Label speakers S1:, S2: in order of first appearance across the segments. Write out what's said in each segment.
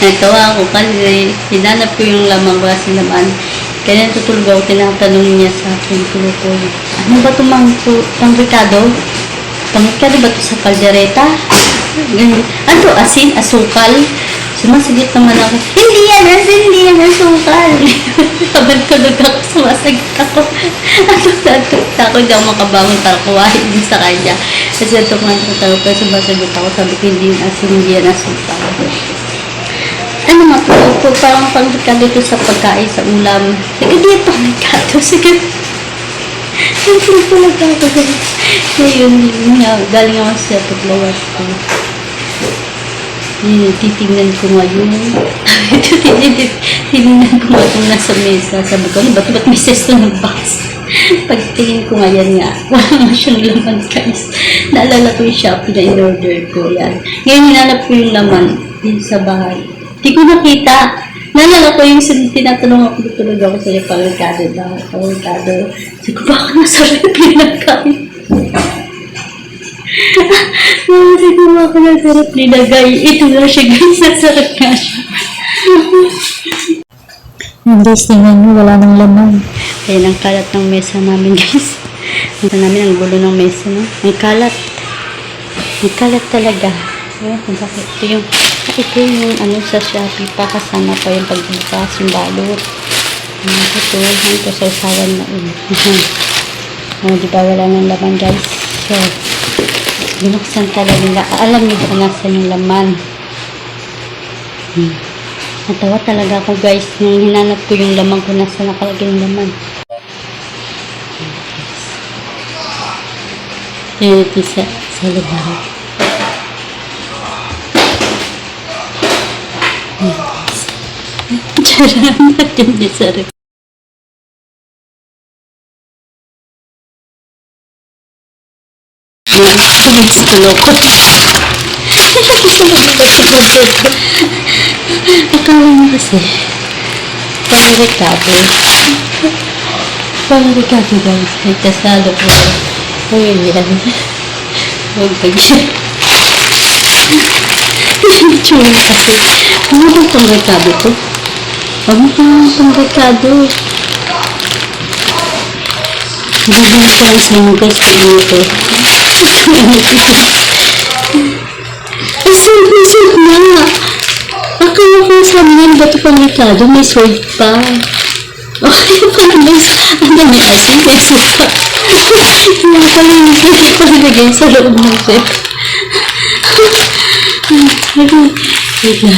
S1: Natawa ako kasi hinanap ko yung lamang ko kasi naman. Kaya natutulog ako, tinatanong niya sa akin, Kulokoy. Ano ba ito mang pang Ricardo? Pang Ricardo ba ito sa kaldereta? Ano, asin, asukal? Sumasagot naman ako, hindi yan asin, hindi yan asukal. Habang tulog ako, sumasagot ako. Ako, ako, ako, hindi ako makabangon para kuwahin din sa kanya. Kasi ito nga ito pero sumasagot ako, sabi ko, hindi yan asin, hindi yan asukal. Ano nga po, po parang pangkado ito sa pagkain, sa ulam. Sige, di yan pangkado. Sige. Siyempre po nagkado. Ngayon, yun nga, galing ako sa paglawas ko. Yun, titingnan ko ngayon. Tinignan ko nga itong nasa mesa. Sabi ko, ano ba ito? Ba't may sesto ng box? Pagtingin ko ngayon nga, wala nga siyang laman guys. Naalala ko yung Shopee na in-order ko. Yan. Ngayon, hinanap ko yung laman dito sa bahay. Di ko nakita. Naalala ko yung tinatanong ako, tulog ako sa iyo, pangkado ba? Pangkado. Sabi ko, baka nasa rep nagkain. Sabi ko, baka nasa rep nilagay. Ito na siya guys, nasa rep nga siya.
S2: Guys, tingnan nyo, wala nang laman.
S1: Ayan ang kalat ng mesa namin guys. Mesa namin ang gulo ng mesa no. Ang kalat. Ang kalat talaga. Ayan kung bakit. Ito yung, ito yung ano sa Shopee pa kasama pa yung pagbukas, yung balot. Ano ito, sa usawan na ulo. oh, di ba wala nang laman guys. So, binuksan talaga nila. Alam niyo kung nasan yung laman. Hmm. Natawa talaga ako guys nung hinanap ko yung laman ko nasa nakalagay yung laman. Yan ito sa, sa lugar. Natin din sa rep. Yan, guys, tuloko. Akala mo kasi, pang-recado. Pang-recado guys. Ay, tasado po. Uy, yan. Huwag pag siya. Tsura kasi. Ano ba pang-recado to? Ano ba pang-recado? Hindi na guys, yung guys, hindi ito. Ay, sword na! Akala ko sa mga bato pang Ricardo, may sword pa. Okay, parang guys, ang dami asin, may suka. Yung pala yung sword ko nilagay sa loob ng set. Wait na.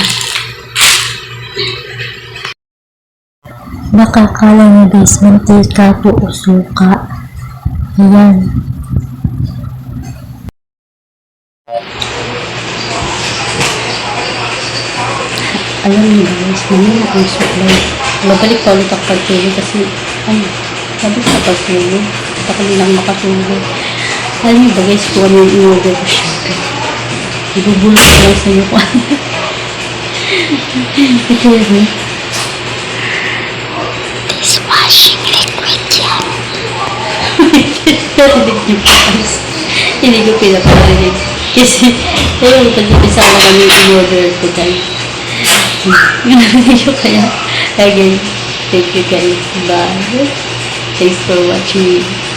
S2: Nakakala nyo guys, mantika po o suka. Ayan.
S1: Alam niyo guys, mamaya ang supply. Babalik pa ulit ako pagtulog kasi, ay, sabi sa pagtulog. Baka hindi lang makatulog. Alam niyo ba guys, kung ano yung in-order ko siya. Ibubulot ko lang sa inyo kung ano. Ito yun.
S2: Dishwashing
S1: Niyo po guys. Hindi ko pinaparinig. Kasi, ayun, pag-ipisa na kami in-order ko guys. Narinig niyo kaya. Again, thank you guys. Bye. Thanks for watching.